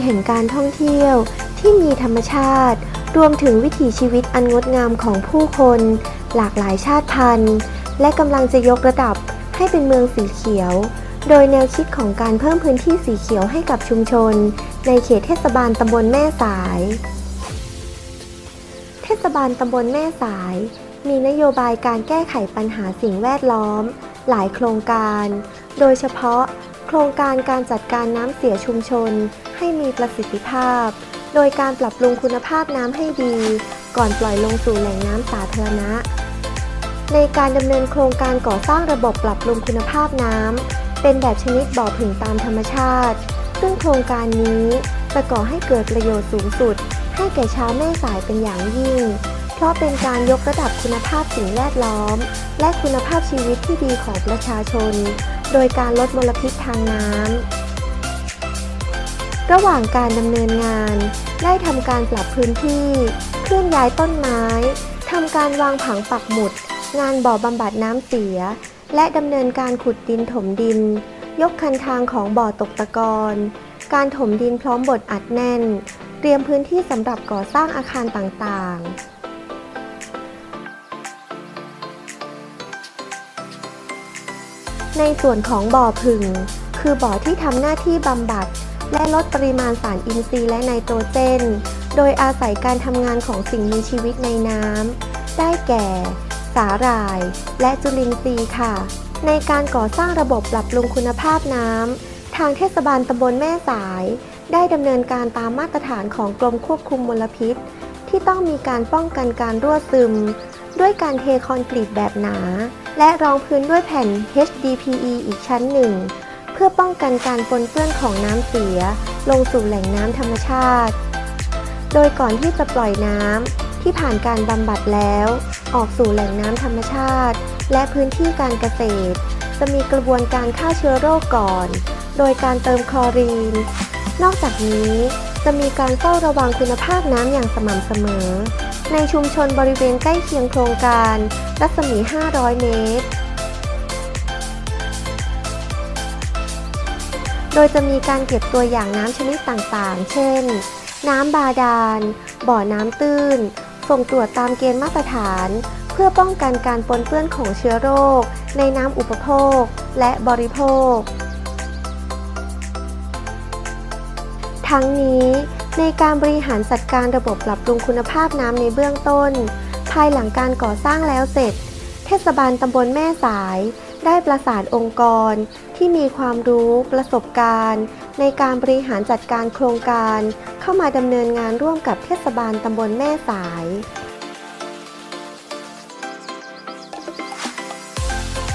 งแห่งการท่องเที่ยวที่มีธรรมชาติ รวมถึงวิถีชีวิตอันงดงามของผู้คน หลากหลายชาติพันธุ์ และกำลังจะยกระดับให้เป็นเมืองสีเขียว โดยแนวคิดของการเพิ่มพื้นที่สีเขียวให้กับชุมชน ในเขตเทศบาลตำบลแม่สาย เทศบาลตำบลแม่สาย มีนโยบายการแก้ไขปัญหาสิ่งแวดล้อม หลายโครงการ โดยเฉพาะ ครงการการจัดการน้ำเสียชุมชนให้มีประสิทธิภาพ โดยการปรับปรุงคุณภาพน้ำให้ดี ก่อนปล่อยลงสู่แหล่งน้ำสาธารณะ ในการดำเนินโครงการก่อสร้างระบบปรับปรุงคุณภาพน้ำเป็นแบบชนิดบ่อผึ่งตามธรรมชาติ ซึ่งโครงการนี้จะก่อให้เกิดประโยชน์สูงสุด ให้แก่ชาวแม่สายเป็นอย่างยิ่ง เพราะเป็นการยกระดับคุณภาพสิ่งแวดล้อม และคุณภาพชีวิตที่ดีของประชาชน โดยการลดมลพิษทางน้ำ ระหว่างการดำเนินงาน ได้ทำการปรับพื้นที่ เคลื่อนย้ายต้นไม้ทำการวางผังปักหมุด งานบ่อบำบัดน้ำเสีย และดำเนินการขุดดินถมดิน ยกคันทางของบ่อตกตะกอนการถมดินพร้อมบดอัดแน่น เตรียมพื้นที่สำหรับก่อสร้างอาคารต่างๆ ในส่วนของบ่อผึ่ง คือบ่อที่ทำหน้าที่บำบัด และลดปริมาณสารอินทรีย์และไนโตรเจน โดยอาศัยการทำงานของสิ่งมีชีวิตในน้ำได้แก่ สาหร่าย และจุลินทรีย์ค่ะ ในการก่อสร้างระบบปรับปรุงคุณภาพน้ำทางเทศบาลตำบลแม่สาย ได้ดำเนินการตามมาตรฐานของกรมควบคุมมลพิษ ที่ต้องมีการป้องกันการรั่วซึม ด้วยการเทคอนกรีตแบบหนา และรองพื้นด้วยแผ่น HDPE อีกชั้นหนึ่ง เพื่อป้องกันการปนเปื้อนของน้ำเสีย ลงสู่แหล่งน้ำธรรมชาติ โดยก่อนที่จะปล่อยน้ำที่ผ่านการบำบัดแล้ว ออกสู่แหล่งน้ำธรรมชาติ และพื้นที่การเกษตร จะมีกระบวนการฆ่าเชื้อโรคก่อน โดยการเติมคลอรีน นอกจากนี้ จะมีการเฝ้าระวังคุณภาพน้ำอย่างสม่ำเสมอ ในชุมชนบริเวณใกล้เคียงโครงการ รัศมี 500 เมตร โดยจะมีการเก็บตัวอย่างน้ำชนิดต่างๆ เช่น น้ำบาดาล บ่อน้ำตื้น ส่งตรวจตามเกณฑ์มาตรฐาน เพื่อป้องกันการปนเปื้อนของเชื้อโรค ในน้ำอุปโภค และบริโภค ทั้งนี้ในการบริหารจัดการระบบปรับปรุงคุณภาพน้ำในเบื้องต้น ภายหลังการก่อสร้างแล้วเสร็จ เทศบาลตำบลแม่สาย ได้ประสานองค์กร ที่มีความรู้ประสบการณ์ ในการบริหารจัดการโครงการ เข้ามาดำเนินงานร่วมกับเทศบาลตำบลแม่สาย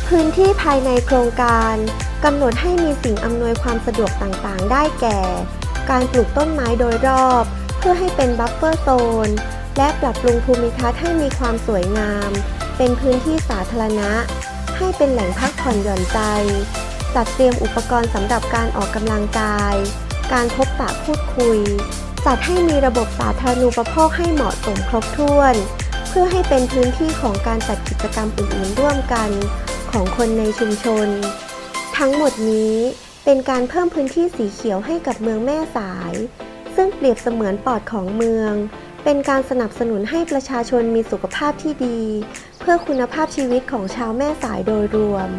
พื้นที่ภายในโครงการกำหนดให้มีสิ่งอำนวยความสะดวกต่างๆ ได้แก่ การปลูกต้นไม้โดยรอบ เพื่อให้เป็นบัฟเฟอร์โซน และปรับปรุงภูมิทัศน์ให้มีความสวยงาม เป็นพื้นที่สาธารณะ ให้เป็นแหล่งพักผ่อนหย่อนใจ จัดเตรียมอุปกรณ์สำหรับการออกกำลังกาย การพบปะพูดคุย จัดให้มีระบบสาธารณูปโภคให้เหมาะสมครบถ้วน เพื่อให้เป็นพื้นที่ของการจัดกิจกรรมอื่นๆร่วมกันของคนในชุมชน ทั้งหมดนี้ เป็นการเพิ่มพื้นที่สีเขียวให้กับเมืองแม่สาย ซึ่งเปรียบเสมือนปอดของเมือง เป็นการสนับสนุนให้ประชาชนมีสุขภาพที่ดี เพื่อคุณภาพชีวิตของชาวแม่สายโดยรวม